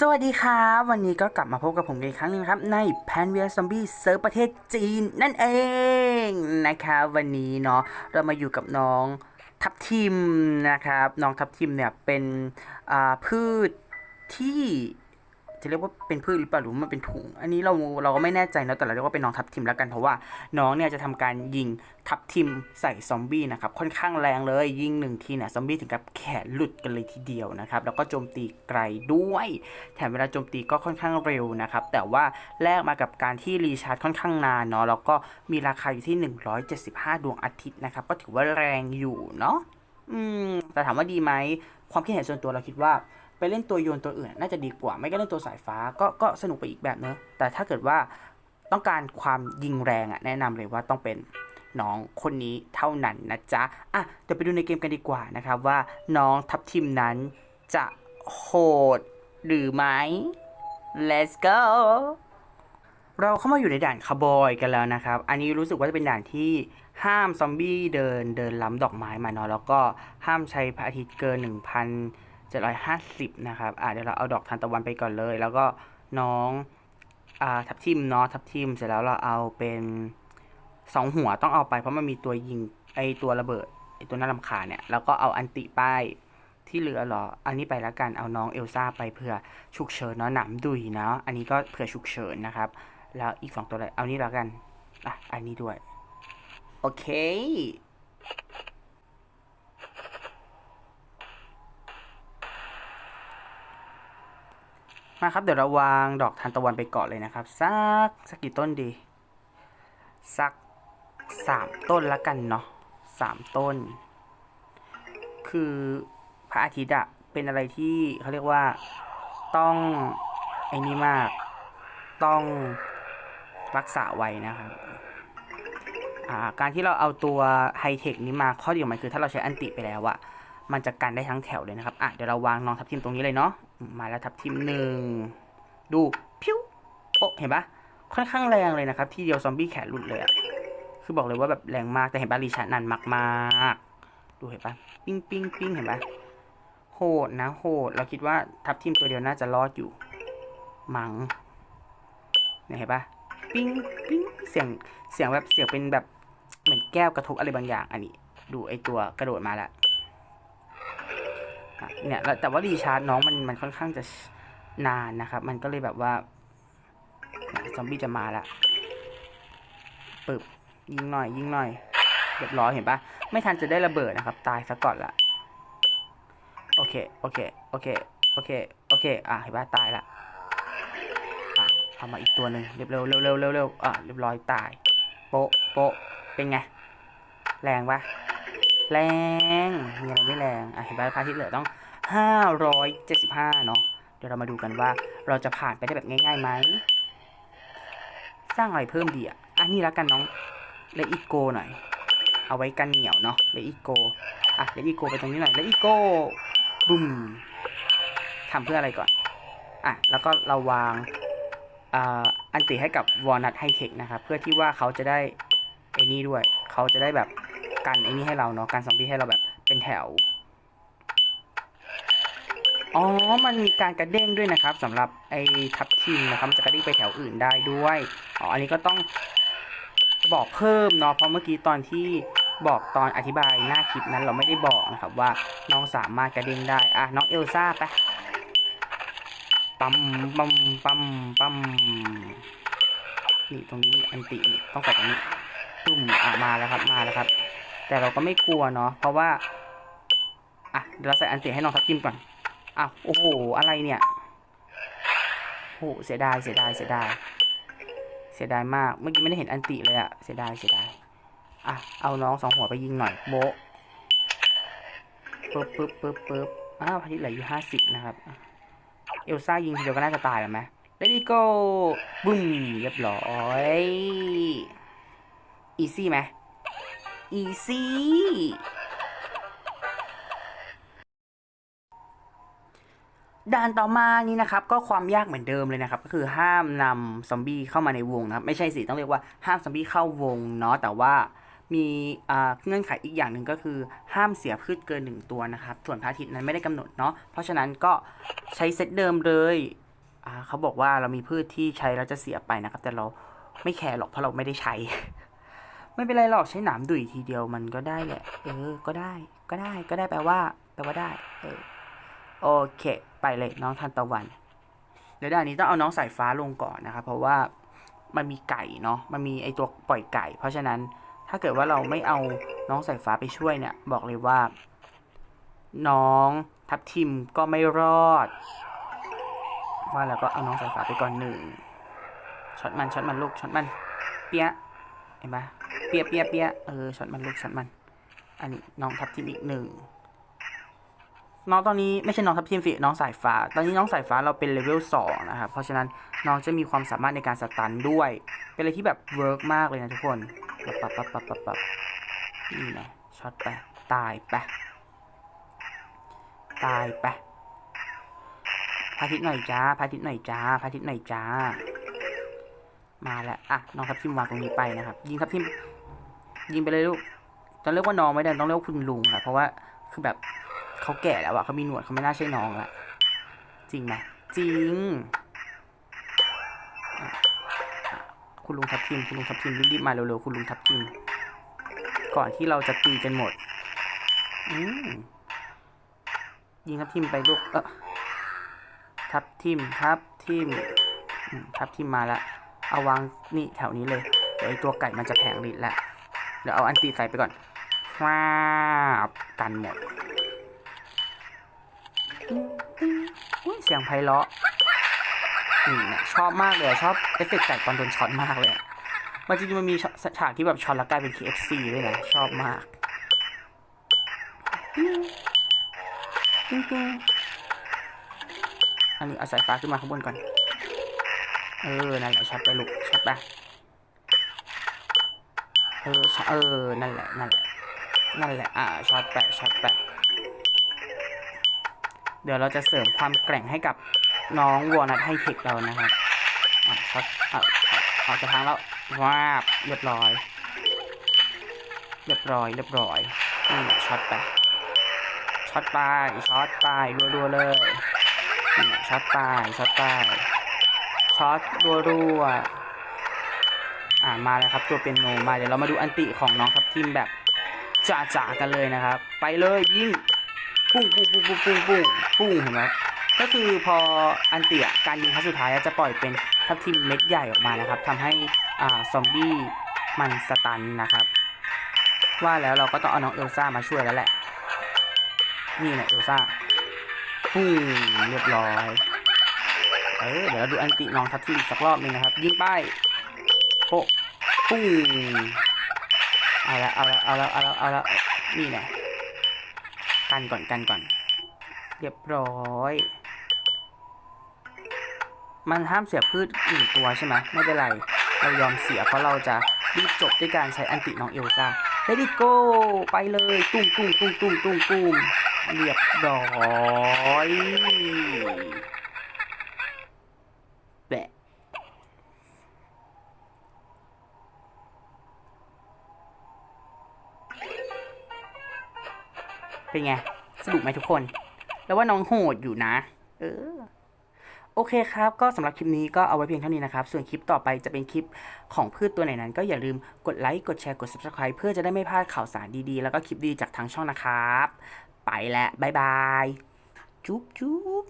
สวัสดีครับ วันนี้ก็กลับมาพบกับผมอีกครั้งหนึงครับ ในแพนเวียซอมบี้เซิร์ฟประเทศจีนนั่นเองนะครับวันนี้เนาะเรามาอยู่กับน้องทับทิมนะครับ น้องทับทิมเนี่ยเป็นพืชที่ จะเรียกว่าเป็นพืชหรือเปล่าหรือว่ามันเป็นถุง อันนี้เราเราก็ไม่แน่ใจนะแต่เราเรียกว่าเป็นน้องทับทิมแล้วกันเพราะว่าน้องเนี่ยจะทำการยิงทับทิมใส่ซอมบี้นะครับค่อนข้างแรงเลยยิงหนึ่งทีเนี่ยซอมบี้ถึงกับแขนหลุดกันเลยทีเดียวนะครับแล้วก็โจมตีไกลด้วยแถมเวลาโจมตีก็ค่อนข้างเร็วนะครับแต่ว่าแลกมากับการที่รีชาร์จค่อนข้างนานเนาะแล้วก็มีราคาอยู่ที่ 175 ดวงอาทิตย์นะครับก็ถือว่าแรงอยู่เนาะอืมแต่ถามว่าดีไหมความคิดเห็นส่วนตัวเราคิดว่า ไปเล่นตัวโยนตัวอื่น น่าจะดีกว่า ไม่ก็เล่นตัวสายฟ้าก็ก็สนุกไปอีกแบบเนอะแต่ถ้าเกิดว่าต้องการความยิงแรงอะแนะนำเลยว่าต้องเป็นน้องคนนี้เท่านั้นนะจ๊ะอะเดี๋ยวไปดูในเกมกันดีกว่านะครับว่าน้องทัพทีมนั้นจะโหดหรือไม่ let's go เราเข้ามาอยู่ในด่านคาร์บอยกันแล้วนะครับ อันนี้รู้สึกว่าจะเป็นด่านที่ห้ามซอมบี้เดินเดินล้ำดอกไม้มาเนาะแล้วก็ห้ามใช้พระอาทิตย์เกิน 750 นะครับ อะเดี๋ยวเราเอาดอกทานตะวันไปก่อนเลย แล้วก็น้องอ่าทับทิมเนาะทับทิมเสร็จแล้วเราเอาเป็นสองหัวต้องเอาไปเพราะมันมีตัวยิงไอตัวระเบิดไอตัวน่ารำคาญเนี่ยแล้วก็เอาอันติป้ายที่เหลือหรอ อันนี้ไปแล้วกันเอาน้องเอลซ่าไปเผื่อฉุกเฉินเนาะหนำดุยเนาะอันนี้ก็เผื่อฉุกเฉินนะครับ แล้วอีกสองตัวเลยเอานี่แล้วกันอะอันนี้ด้วย โอเค มาครับ เดี๋ยวเราวางดอกทานตะวันไปก่อนเลยนะครับ สักสักกี่ต้นดี สักสามต้นละกันเนาะสามต้น คือพระอาทิตย์อะเป็นอะไรที่เขาเรียกว่าต้องไอ้นี่มาก ต้องรักษาไว้นะครับการที่เราเอาตัวไฮเทคนี้มาข้อดีของมันคือถ้าเราใช้อันติไปแล้วอะมันจะกันได้ทั้งแถวเลยนะครับ อะ เดี๋ยวเราวางน้องทับทิมตรงนี้เลยเนาะ มาแล้วทับทิมหนึ่งดูพิ้วโอ้เห็นปะค่อนข้างแรงเลยนะครับ ที่เดียวซอมบี้แขนหลุดเลยอะคือบอกเลยว่าแบบแรงมากแต่เห็นปะรีชาร์จนานมากๆ ดูเห็นปะปิ้งปิ้งปิ้งเห็นปะโหดนะโหด เราคิดว่าทับทิมตัวเดียวน่าจะรอดอยู่ มัง้งเนี่ยเห็นปะปิ้งปิ้งเสียงเสียงแบบเสียงเป็นแบบเหมือนแก้วกระทบอะไรบางอย่าง อันนี้ ดูไอตัวกระโดดมาละ เนี่ยแต่ว่ารีชาร์จน้องมันมันค่อนข้างจะนานนะครับ มันก็เลยแบบว่าซอมบี้จะมาละปึบยิงหน่อย ยิงหน่อยเรียบร้อยเห็นปะไม่ทันจะได้ระเบิดนะครับ ตายซะก่อนละโอเคโอเคโอเคโอเคโอเคอะเห็นปะตายละอะเอามาอีกตัวหนึ่งเรียบเร็วเร็วเร็วเร็วเร็วอะเรียบร้อยตาย โปะโปะเป็นไง แรงปะ แรง มีอะไรไม่แรงอะเห็นปะพระอาทิตย์เหลือต้องห้าร้อยเจ็ดสิบห้าเนาะ เดี๋ยวเรามาดูกันว่าเราจะผ่านไปได้แบบง่ายๆไหม สร้างอะไรเพิ่มดีอะ อันนี้แล้วกันน้อง เลอีโกหน่อย เอาไว้กันเหนียวเนาะ เลอีโก อะ เลอีโกไปตรงนี้หน่อย เลอีโกบุ้มทำเพื่ออะไรก่อน อะ แล้วก็เราวางอ่าอันติให้กับวอลนัทไฮเทคนะครับ เพื่อที่ว่าเขาจะได้ไอ้นี่ด้วย เขาจะได้แบบ กันไอ้นี่ให้เราเนาะกันซอมบี้ให้เราแบบเป็นแถว อ๋อ มันมีการกระเด้งด้วยนะครับสำหรับไอ้ทับทิมนะครับมันจะกระเด้งไปแถวอื่นได้ด้วย อ๋อ อันนี้ก็ต้องบอกเพิ่มเนาะ เพราะเมื่อกี้ตอนที่บอกตอนอธิบายหน้าคลิปนั้นเราไม่ได้บอกนะครับว่าน้องสามารถกระเด้งได้ อะน้องเอลซ่าไปปั๊มปั๊มปั๊มปั๊มนี่ตรงนี้มีอันตินี่ต้องใส่ตรงนี้ตุ้มอะมาแล้วครับมาแล้วครับ แต่เราก็ไม่กลัวเนาะเพราะว่าอะเดี๋ยวเราใส่อันติให้น้องทับทิมก่อนอ้าวโอ้โหอะไรเนี่ยโอ้โหเสียดายเสียดายเสียดายเสียดายมากเมื่อกี้ไม่ได้เห็นอันติเลยอะเสียดายเสียดายอะเอาน้องสองหัวไปยิงหน่อยโบปึ๊บปึ๊บปึ๊บปึ๊บอ้าวพาทิตเหลืออยู่ห้าสิบนะครับ เอลซ่ายิงทีเดียวก็น่าจะตายแล้วไหม Let it go บึ้มเรียบร้อย อีซี่ไหม อีซี่ด่านต่อมานี้นะครับก็ความยากเหมือนเดิมเลยนะครับ ก็คือห้ามนำซอมบี้เข้ามาในวงนะครับ ไม่ใช่สิต้องเรียกว่าห้ามซอมบี้เข้าวงเนาะแต่ว่ามีเงื่อนไขอีกอย่างหนึ่งก็คือห้ามเสียพืชเกินหนึ่งตัวนะครับ ส่วนพระอาทิตย์นั้นไม่ได้กำหนดเนาะเพราะฉะนั้นก็ใช้เซตเดิมเลยเขาบอกว่าเรามีพืชที่ใช้แล้วจะเสียไปนะครับ แต่เราไม่แคร์หรอกเพราะเราไม่ได้ใช้ ไม่เป็นไรหรอกใช้หนามดุยทีเดียวมันก็ได้แหละ เออ ก็ได้ ก็ได้ ก็ได้แปลว่า แปลว่าได้ เออ โอเค ไปเลยน้องทันตะวัน เดี๋ยวด้านนี้ต้องเอาน้องสายฟ้าลงก่อนนะครับเพราะว่ามันมีไก่เนาะ มันมีไอตัวปล่อยไก่ เพราะฉะนั้นถ้าเกิดว่าเราไม่เอาน้องสายฟ้าไปช่วยเนี่ย บอกเลยว่า น้องทับทิมก็ไม่รอด ว่าแล้วก็เอาน้องสายฟ้าไปก่อนหนึ่งช็อตมันช็อตมันลูกช็อตมัน เปียะเห็นปะ ปียเปียเปียเออช็อตมันลูกช็อตมัน อันนี้น้องทับทิมอีกหนึ่งน้องตอนนี้ไม่ใช่น้องทับทิมสิน้องสายฟ้า ตอนนี้น้องสายฟ้าเราเป็นเลเวลสองนะครับ เพราะฉะนั้นน้องจะมีความสามารถในการสตันด้วย เป็นอะไรที่แบบเวิร์กมากเลยนะทุกคนปับปับปับปับปับปับนี่ไงช็อตไปตายไปตายไปพาทิตหน่อยจ้าพาทิตหน่อยจ้าพาทิตหน่อยจ้า มาแล้วอะน้องทับทิมวางตรงนี้ไปนะครับ ยิงทับทิมยิงไปเลยลูกต้องเรียกว่าน้องไม่ได้ต้องเรียกว่าคุณลุงอะเพราะว่าคือแบบเขาแก่แล้วอะเขามีหนวดเขาไม่น่าใช่น้องละจริงไหมจริง คุณลุงทับทิมคุณลุงทับทิมรีบๆมาเร็วๆคุณลุงทับทิมก่อนที่เราจะตีกันหมดอืมยิงทับทิมไปลูกเออทับทิมทับทิมทับทิมมาแล้ว เอาวางนี่แถวนี้เลยเดี๋ยวไอตัวไก่มันจะแผงฤทธิ์แล้วเดี๋ยวเอาอันตีใส่ไปก่อนว้าบกันหมดอุ๊ยเสียงไพเราะนี่เนี่ยชอบมากเลยชอบเอฟเฟกต์ไก่ตอนโดนช็อตมากเลยมันจริงๆมันมีฉากที่แบบช็อตแล้วกลายเป็น KFC ด้วยนะชอบมากติ้งติ้งอันนี้เอาสายฟ้าขึ้นมาข้างบนก่อน เออ นั่นแหละช็อตไปลูกช็อตไปเออช็อเออ นั่นแหละ นั่นแหละ นั่นแหละ อ่าช็อตแปะช็อตแปะ เดี๋ยวเราจะเสริมความแกร่งให้กับน้องวอลนัทให้เทคเรานะครับอะช็อตอะออกจากทางแล้ววาบเรียบร้อย เรียบร้อย เรียบร้อยนี่แหละช็อตไป ช็อตไป ช็อตไปรัวๆเลยนี่แหละช็อตไป ช็อตไป ช็อตรัวๆอ่ามาแล้วครับตัวเป็นโนมาเดี๋ยวเรามาดูอันติของน้องทับทิมแบบจ่าๆกันเลยนะครับ ไปเลยยิงปุ้งปุ้งปุ้งปุ้งปุ้งปุ้งปุ้งเห็นไหมก็คือพออันติอะการยิงครั้งสุดท้ายจะปล่อยเป็นทับทิมเม็ดใหญ่ออกมานะครับทำให้อ่าซอมบี้มันสตันนะครับ ว่าแล้วเราก็ต้องเอาน้องเอลซ่ามาช่วยแล้วแหละ นี่แหละเอลซ่าปุ้งเรียบร้อย เออเดี๋ยวเราดูอันติน้องทับทิมอีกสักรอบหนึ่งนะครับ ยิงไปโปะปุ้งเอาละเอาละเอาละเอาละเอาละนี่แหละกันก่อนกันก่อน เรียบร้อย มันห้ามเสียพืชหนึ่งตัวใช่ไหมไม่เป็นไร เรายอมเสียเพราะเราจะรีบจบด้วยการใช้อันติน้องเอลซ่า Let it go ไปเลยตุ้มตุ้มตุ้มตุ้มตุ้มตุ้มเรียบร้อย เป็นไงสนุกไหมทุกคน แล้วว่าน้องโหดอยู่นะ เออ โอเคครับ ก็สำหรับคลิปนี้ก็เอาไว้เพียงเท่านี้นะครับ ส่วนคลิปต่อไปจะเป็นคลิปของพืชตัวไหนนั้น ก็อย่าลืมกดไลค์ กดแชร์ กด subscribe เพื่อจะได้ไม่พลาดข่าวสารดีๆ แล้วก็คลิปดีจากทางช่องนะครับ ไปแล้วบ๊ายบาย จุ๊บจุ๊บ